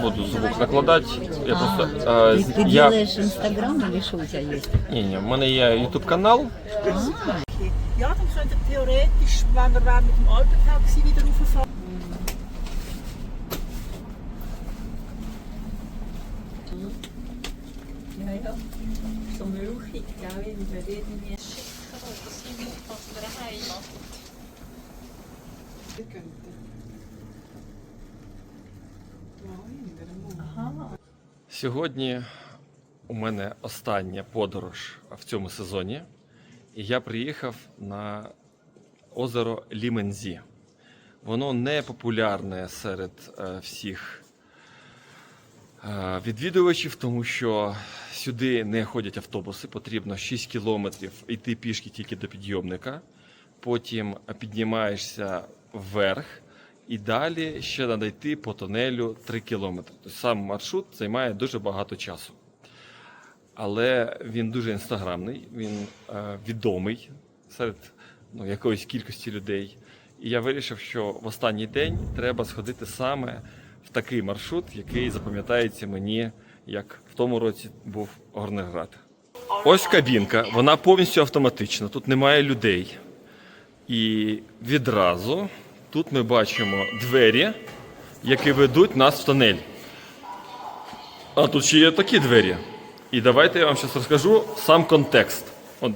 буду звук накладати. Я просто е, Ты, з- ты я делаешь Инстаграм или что у тебя есть? ні, ні, в мене є YouTube канал. Ja, dann könnte theoretisch, wenn er wäre, mit dem Alpentaxi wieder rauffahren. Ja, ja. So Ruchig, ja, wenn wir irgendwie... Сьогодні у мене остання подорож в цьому сезоні, і я приїхав на озеро Лімензі. Воно не популярне серед е, всіх е, відвідувачів, тому що сюди не ходять автобуси, потрібно 6 кілометрів йти пішки тільки до підйомника. Потім піднімаєшся вверх, і далі ще треба йти по тунелю 3 кілометри. Тобто сам маршрут займає дуже багато часу. Але він дуже інстаграмний, він е, відомий серед ну, якоїсь кількості людей. І я вирішив, що в останній день треба сходити саме в такий маршрут, який запам'ятається мені, як в тому році був Горнеград. Ось кабінка, вона повністю автоматична, тут немає людей. І відразу тут ми бачимо двері, які ведуть нас в тунель. А тут ще є такі двері. І давайте я вам зараз розкажу сам контекст. От,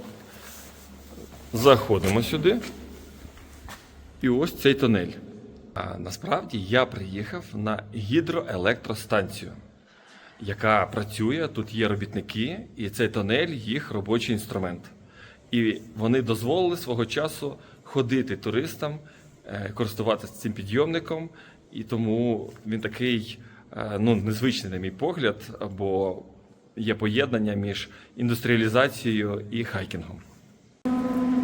заходимо сюди. І ось цей тунель. А насправді я приїхав на гідроелектростанцію, яка працює. Тут є робітники, і цей тунель їх робочий інструмент. І вони дозволили свого часу ходити туристам, користуватися цим підйомником. І тому він такий е, ну, незвичний, на мій погляд, бо є поєднання між індустріалізацією і хайкінгом.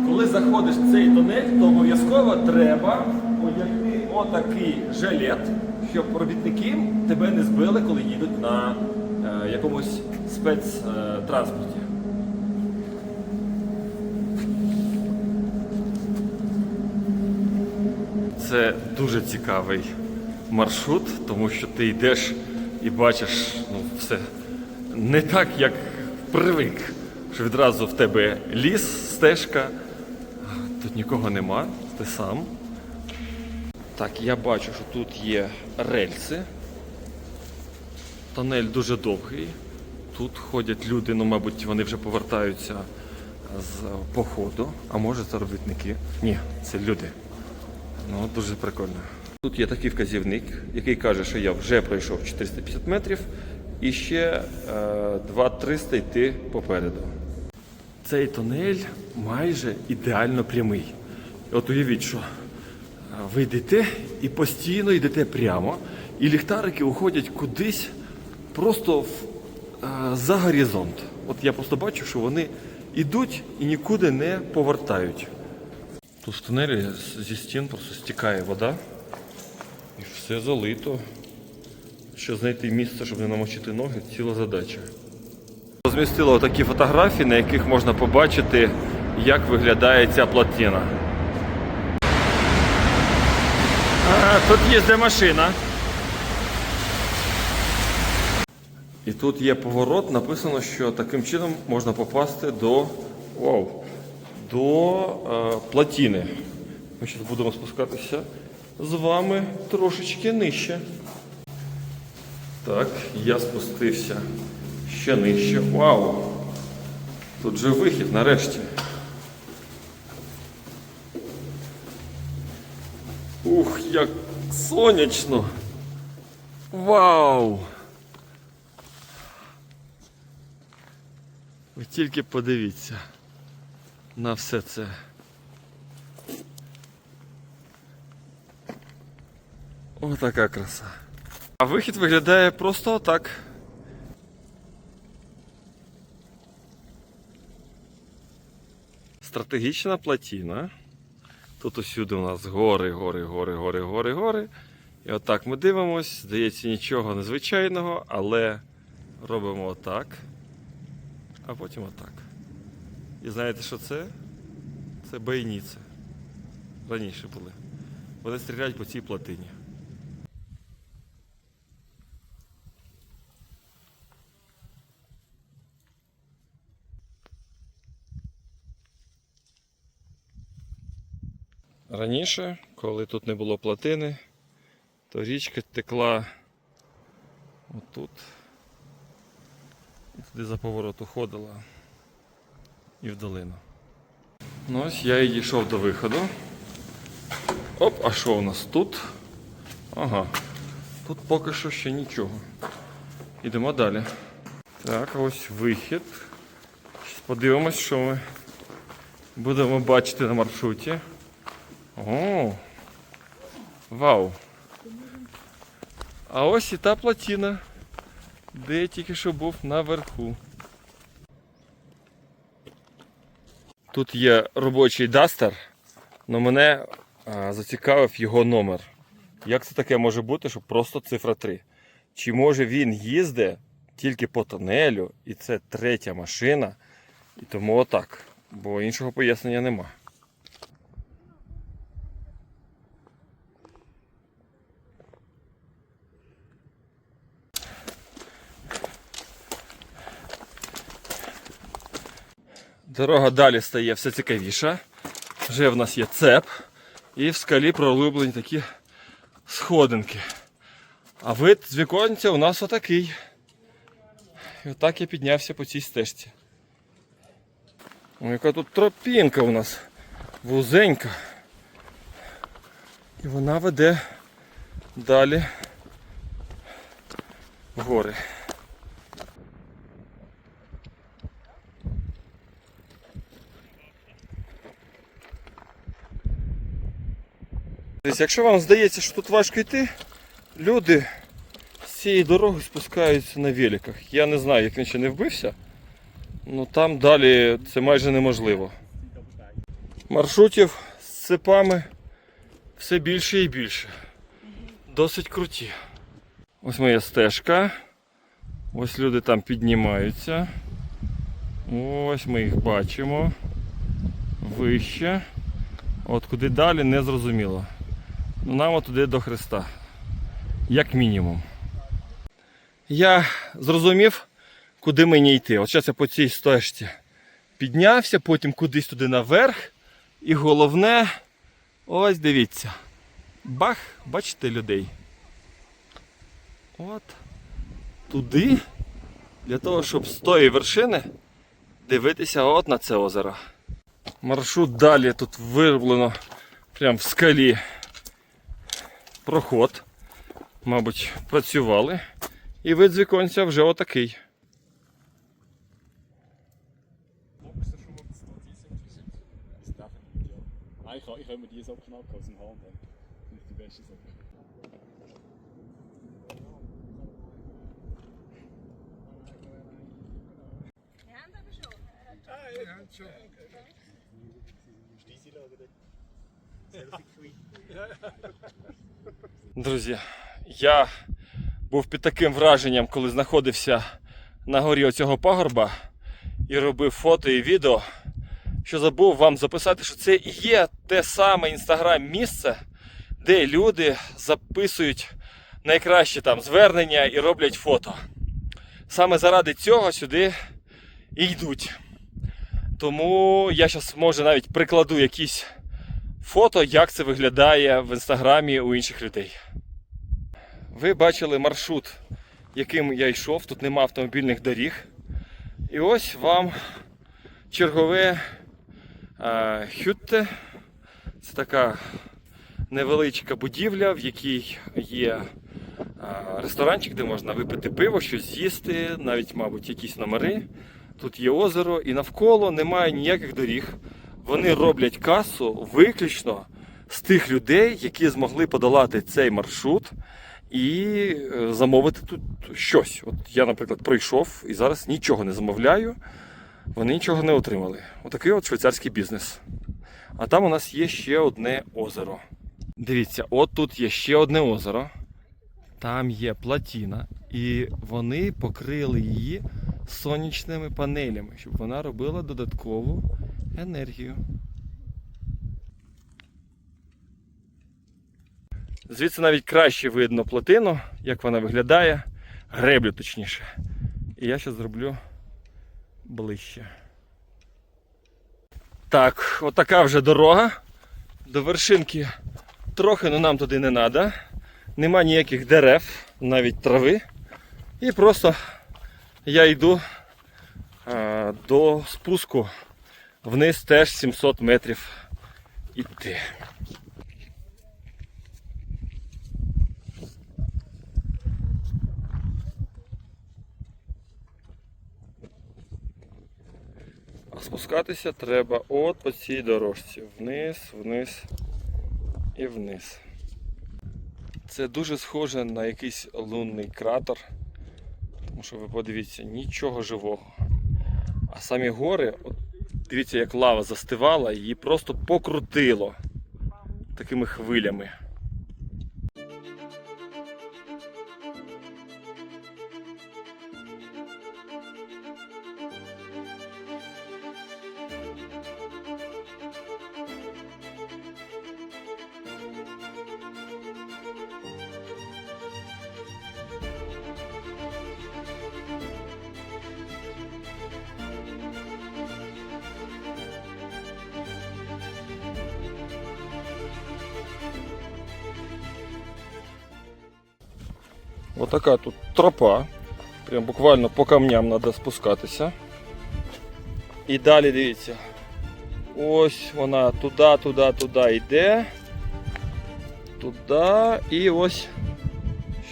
Коли заходиш в цей тунель, то обов'язково треба одягти отакий жилет, щоб робітники тебе не збили, коли їдуть на е, якомусь спецтранспорті. Це дуже цікавий маршрут, тому що ти йдеш і бачиш ну, все не так, як привик. Що відразу в тебе ліс, стежка, тут нікого нема, ти сам. Так, я бачу, що тут є рельси. Тунель дуже довгий. Тут ходять люди, ну, мабуть, вони вже повертаються з походу. А може це робітники? Ні, це люди. Ну, дуже прикольно. Тут є такий вказівник, який каже, що я вже пройшов 450 метрів і ще е, 2-300 йти попереду. Цей тунель майже ідеально прямий. От уявіть, що е, ви йдете і постійно йдете прямо, і ліхтарики уходять кудись просто в, е, за горизонт. От я просто бачу, що вони йдуть і нікуди не повертають. Тут в тунелі зі стін просто стікає вода і все залито. Ще знайти місце, щоб не намочити ноги, ціла задача. Розмістило такі фотографії, на яких можна побачити, як виглядає ця плотина. Тут їздить машина. І тут є поворот, написано, що таким чином можна попасти до, вау, до е, плотини. Ми зараз будемо спускатися з вами трошечки нижче. Так, я спустився ще нижче. Вау! Тут же вихід нарешті. Ух, як сонячно! Вау! Ви тільки подивіться на все це. Отака краса. А вихід виглядає просто отак. Стратегічна плотина. Тут усюди у нас гори, гори, гори, гори, гори, гори. І отак ми дивимось. Здається, нічого незвичайного, але робимо отак. А потім отак. І знаєте, що це? Це бойниці. Раніше були. Вони стріляють по цій плотині. Раніше, коли тут не було плотини, то річка текла отут і туди за поворот уходила і в долину. Ну ось я і дійшов до виходу. Оп, а що у нас тут? Ага. Тут поки що ще нічого. Ідемо далі. Так, ось вихід. Подивимось, що ми будемо бачити на маршруті. О! Вау! А ось і та плотина, де я тільки що був наверху. Тут є робочий дастер, але мене зацікавив його номер. Як це таке може бути, що просто цифра 3? Чи може він їздить тільки по тунелю, і це третя машина, і тому отак. Бо іншого пояснення нема. Дорога далі стає все цікавіша. Вже в нас є цеп, і в скалі пролублені такі сходинки. А вид з віконця у нас отакий. І отак я піднявся по цій стежці. О, яка тут тропінка у нас вузенька. І вона веде далі в гори. Тобто, якщо вам здається, що тут важко йти, люди з цієї дороги спускаються на великах. Я не знаю, як він ще не вбився. Ну там далі це майже неможливо. Маршрутів з цепами все більше і більше. Досить круті. Ось моя стежка. Ось люди там піднімаються. Ось ми їх бачимо. Вище. От куди далі не зрозуміло. Ну нам от туди до Христа. Як мінімум. Я зрозумів, куди мені йти. От зараз я по цій стежці піднявся, потім кудись туди наверх. І головне, ось дивіться. Бах, бачите людей. От. Туди. Для того, щоб з тої вершини дивитися от на це озеро. Маршрут далі тут вироблено прямо в скалі проход. Мабуть, працювали. І вид з віконця вже отакий. Ich nicht, mir die Socken abgeholt aus dem Hahn. dann. Das die beste Socke. Друзі, я був під таким враженням, коли знаходився на горі оцього пагорба і робив фото і відео, що забув вам записати, що це є те саме інстаграм місце, де люди записують найкращі там звернення і роблять фото. Саме заради цього сюди і йдуть. Тому я зараз може навіть прикладу якісь фото, як це виглядає в інстаграмі у інших людей. Ви бачили маршрут, яким я йшов. Тут нема автомобільних доріг. І ось вам чергове е, хютте. Це така невеличка будівля, в якій є ресторанчик, де можна випити пиво, щось з'їсти, навіть, мабуть, якісь номери. Тут є озеро і навколо немає ніяких доріг. Вони роблять касу виключно з тих людей, які змогли подолати цей маршрут і е, замовити тут щось. От я, наприклад, прийшов і зараз нічого не замовляю, вони нічого не отримали. Отакий от швейцарський бізнес. А там у нас є ще одне озеро. Дивіться, от тут є ще одне озеро. Там є платіна, і вони покрили її сонячними панелями, щоб вона робила додаткову енергію. Звідси навіть краще видно плотину, як вона виглядає, греблю точніше. І я зараз зроблю ближче. Так, отака вже дорога. До вершинки трохи, ну нам туди не треба. Нема ніяких дерев, навіть трави. І просто я йду е, до спуску вниз теж 700 метрів іти. А спускатися треба от по цій дорожці. Вниз, вниз і вниз. Це дуже схоже на якийсь лунний кратер. Тому що ви подивіться, нічого живого. А самі гори, от дивіться, як лава застивала, її просто покрутило такими хвилями. Отака тут тропа. Прям буквально по камням треба спускатися. І далі дивіться. Ось вона туди, туди, туди йде. Туди і ось.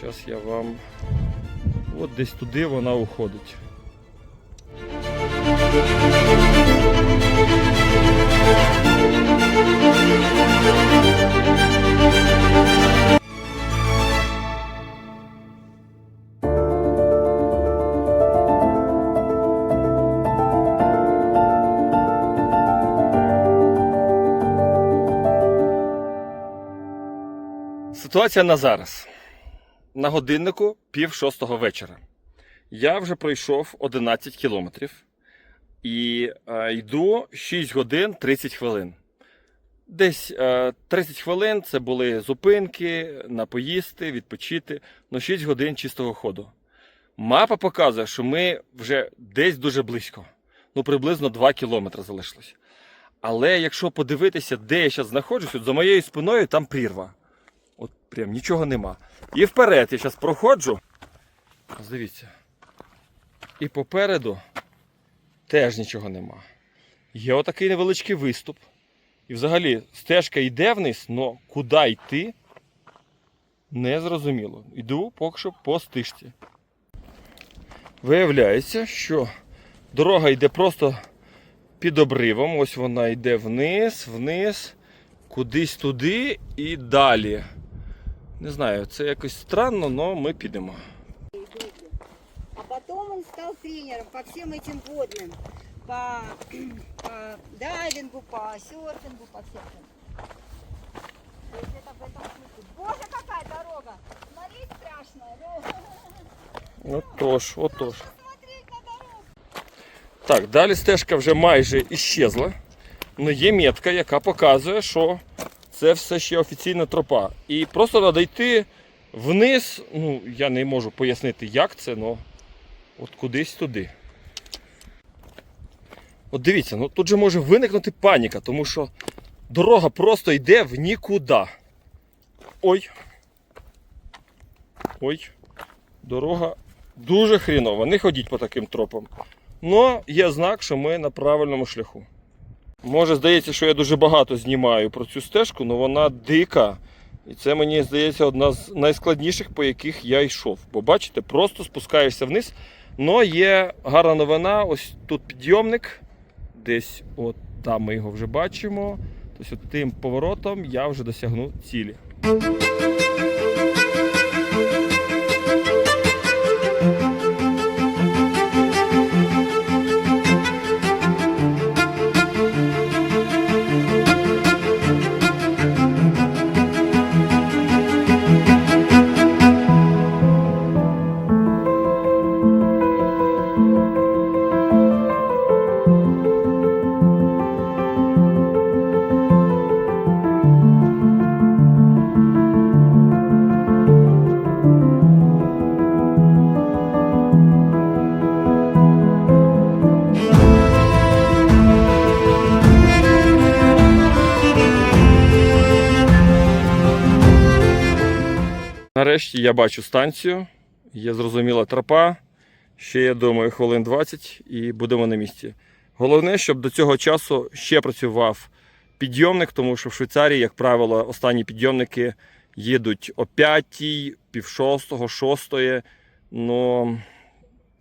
Зараз я вам. От десь туди вона уходить. Ситуація на зараз. На годиннику пів шостого вечора. Я вже пройшов 11 кілометрів і е, йду 6 годин 30 хвилин. Десь е, 30 хвилин це були зупинки, на поїсти, відпочити, ну 6 годин чистого ходу. Мапа показує, що ми вже десь дуже близько. Ну, приблизно 2 кілометри залишилось. Але якщо подивитися, де я зараз знаходжусь, от за моєю спиною там прірва. Прям нічого нема. І вперед я зараз проходжу. Дивіться. І попереду теж нічого нема. Є отакий невеличкий виступ. І взагалі стежка йде вниз, але куди йти не зрозуміло. Йду поки що по стежці. Виявляється, що дорога йде просто під обривом. Ось вона йде вниз, вниз, кудись туди і далі. Не знаю, це якось странно, але ми підемо. А потом он стал тренером по всем этим водным. По, по дайвингу, по серфингу, по всякому. То есть это в этом смысле. Боже, какая дорога! Смотреть страшно. Ну, Отож, отож. смотреть на дорогу. Так, далі стежка вже майже іщезла. але є метка, яка показує, що це все ще офіційна тропа. І просто треба йти вниз. Ну, я не можу пояснити, як це, але от кудись туди. От дивіться, ну тут же може виникнути паніка, тому що дорога просто йде в нікуди. Ой. Ой. Дорога дуже хрінова. Не ходіть по таким тропам. Но є знак, що ми на правильному шляху. Може, здається, що я дуже багато знімаю про цю стежку, але вона дика. І це мені здається одна з найскладніших, по яких я йшов. Бо бачите, просто спускаєшся вниз. Но є гарна новина. Ось тут підйомник. Десь от там ми його вже бачимо. Тобто тим поворотом я вже досягну цілі. Нарешті я бачу станцію, є зрозуміла тропа. Ще, я думаю, хвилин 20 і будемо на місці. Головне, щоб до цього часу ще працював підйомник, тому що в Швейцарії, як правило, останні підйомники їдуть о 5, пів шостого, шостої. Ну,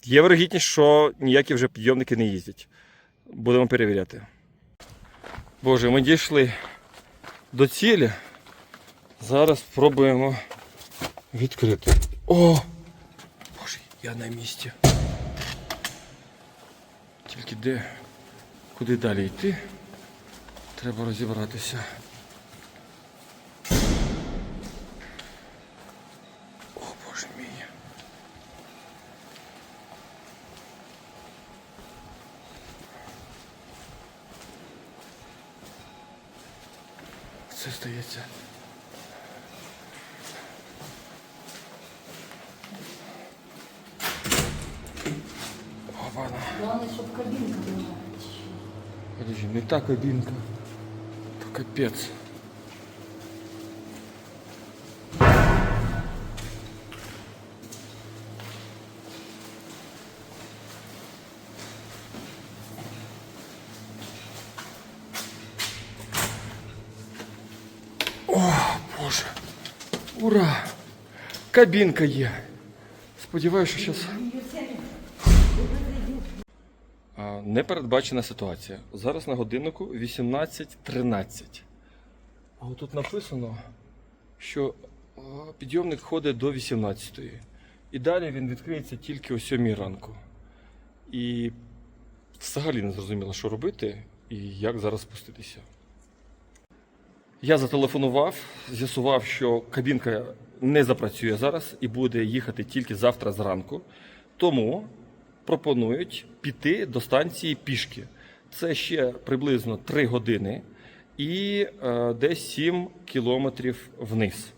є вирогідність, що ніякі вже підйомники не їздять. Будемо перевіряти. Боже, ми дійшли до цілі. Зараз спробуємо відкрити. О! Боже, я на місці. Тільки де, куди далі йти, треба розібратися. О, боже мій. Це стається. Подожди, не та кабинка, то капец. О, Боже. Ура! Кабінка є. Сподіваюся, що зараз. Непередбачена ситуація. Зараз на годиннику 18.13. А тут написано, що підйомник ходить до 18.00. І далі він відкриється тільки о 7 ранку. І взагалі не зрозуміло, що робити і як зараз спуститися. Я зателефонував, з'ясував, що кабінка не запрацює зараз і буде їхати тільки завтра зранку. Тому пропонують піти до станції пішки. Це ще приблизно 3 години і е, десь 7 кілометрів вниз.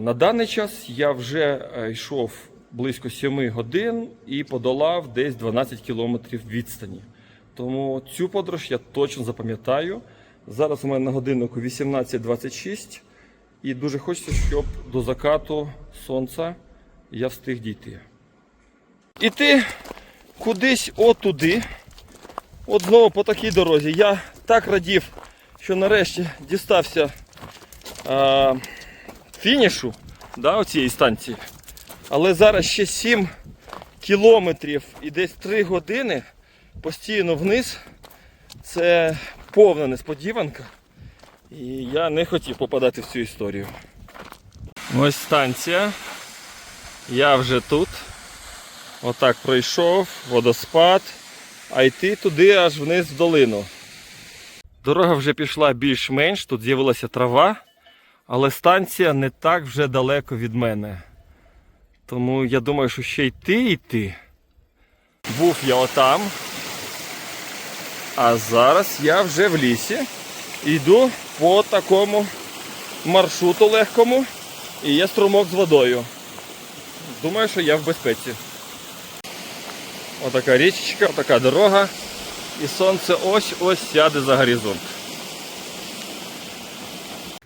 На даний час я вже е, йшов близько 7 годин і подолав десь 12 кілометрів відстані. Тому цю подорож я точно запам'ятаю. Зараз у мене на годиннику 18.26 і дуже хочеться, щоб до закату сонця я встиг дійти. Іти кудись отуди, от знову по такій дорозі. Я так радів, що нарешті дістався а, фінішу да, цієї станції. Але зараз ще 7 кілометрів і десь 3 години постійно вниз. Це повна несподіванка. І я не хотів попадати в цю історію. Ось станція. Я вже тут. Отак пройшов, водоспад, а йти туди аж вниз в долину. Дорога вже пішла більш-менш, тут з'явилася трава, але станція не так вже далеко від мене. Тому я думаю, що ще йти йти. Був я отам. А зараз я вже в лісі. Йду по такому маршруту легкому і є струмок з водою. Думаю, що я в безпеці. Отака річечка, отака дорога. І сонце ось-ось сяде за горизонт.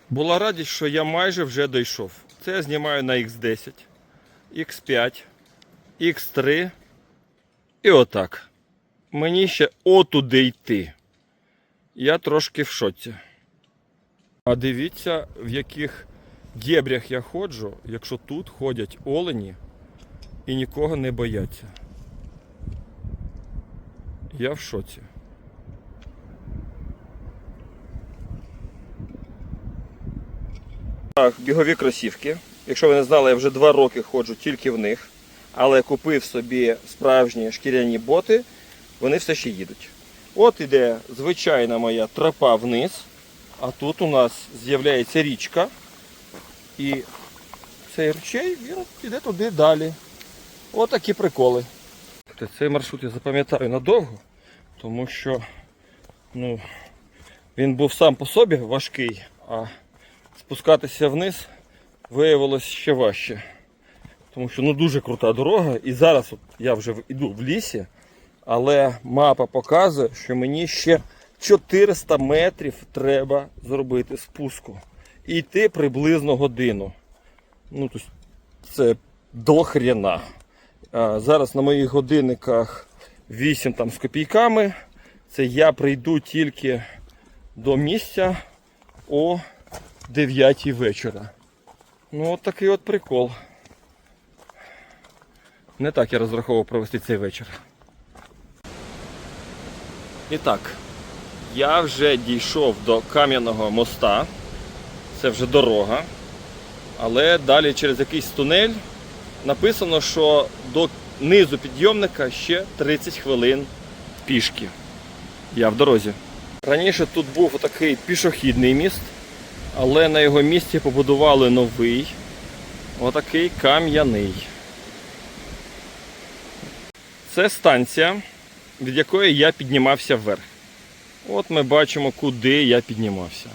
Була радість, що я майже вже дійшов. Це я знімаю на X10, X5, X3 і отак. Мені ще отуди йти. Я трошки в шоці. А дивіться, в яких дєбрях я ходжу, якщо тут ходять олені і нікого не бояться. Я в шоці. Так, бігові кросівки. Якщо ви не знали, я вже два роки ходжу тільки в них. Але купив собі справжні шкіряні боти, вони все ще їдуть. От іде звичайна моя тропа вниз, а тут у нас з'являється річка. І цей ручей він піде туди далі. От приколи. Тобто Цей маршрут я запам'ятаю надовго, тому що ну, він був сам по собі важкий, а спускатися вниз виявилось ще важче. Тому що ну, дуже крута дорога. І зараз от я вже йду в лісі, але мапа показує, що мені ще 400 метрів треба зробити спуску. І йти приблизно годину. Ну, тобто це до хрена. Зараз на моїх годинниках 8 там з копійками. Це я прийду тільки до місця о 9 вечора. Ну, от такий от прикол. Не так я розраховував провести цей вечір. І так, я вже дійшов до Кам'яного моста. Це вже дорога. Але далі через якийсь тунель написано, що до низу підйомника ще 30 хвилин пішки. Я в дорозі. Раніше тут був такий пішохідний міст, але на його місці побудували новий, отакий кам'яний. Це станція, від якої я піднімався вверх. От ми бачимо, куди я піднімався.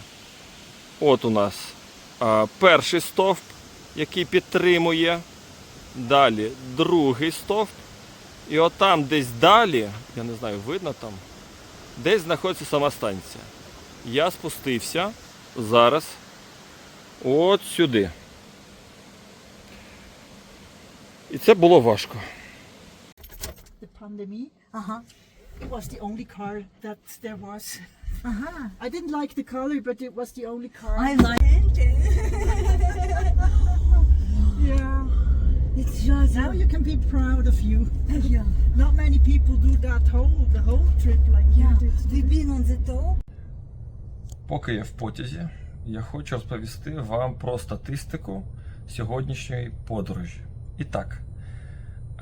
От у нас а, перший стовп, який підтримує. Далі другий стовп. І отам десь далі, я не знаю, видно там, десь знаходиться сама станція. Я спустився зараз от сюди. І це було важко. The pandemic. Uh-huh. It was the only car that there was. Ага. I didn't like the color, but it was the only car. I like it. yeah. It's just Now you can be proud of you. yeah. Not many people do that whole the whole trip like Yeah. you did. We've been on the top. Поки я в потязі, я хочу розповісти вам про статистику сьогоднішньої подорожі. І так,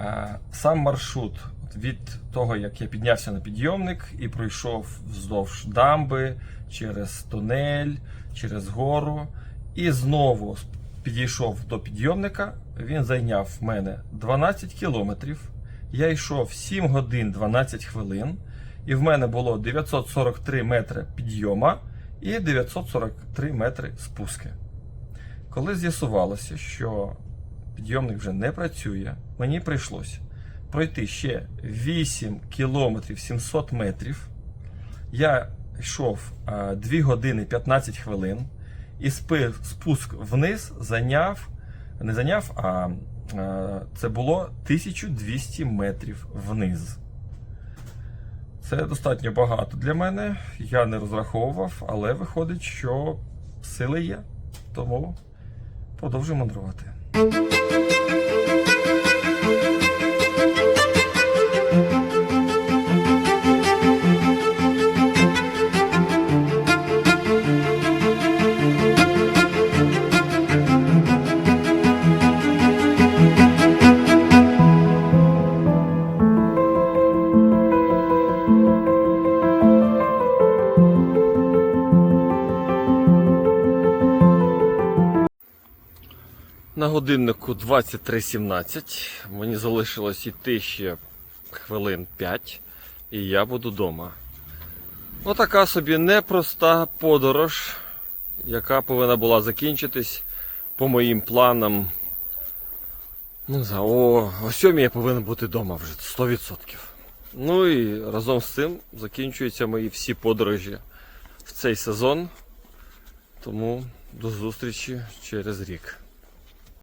е, сам маршрут від того, як я піднявся на підйомник і пройшов вздовж дамби, через тунель, через гору, і знову підійшов до підйомника. Він зайняв в мене 12 кілометрів. Я йшов 7 годин 12 хвилин, і в мене було 943 метри підйома і 943 метри спуски. Коли з'ясувалося, що підйомник вже не працює, мені прийшлося пройти ще 8 кілометрів 700 метрів. Я йшов 2 години 15 хвилин, і спуск вниз зайняв, не зайняв, а, а це було 1200 метрів вниз. Це достатньо багато для мене. Я не розраховував, але виходить, що сили є. Тому продовжуємо мандрувати. Годиннику 23.17. Мені залишилось іти ще хвилин 5, і я буду вдома. Отака собі непроста подорож, яка повинна була закінчитись по моїм планам. Ну, за о, о 7 я повинен бути вдома вже 100%. Ну і разом з цим закінчуються мої всі подорожі в цей сезон. Тому до зустрічі через рік.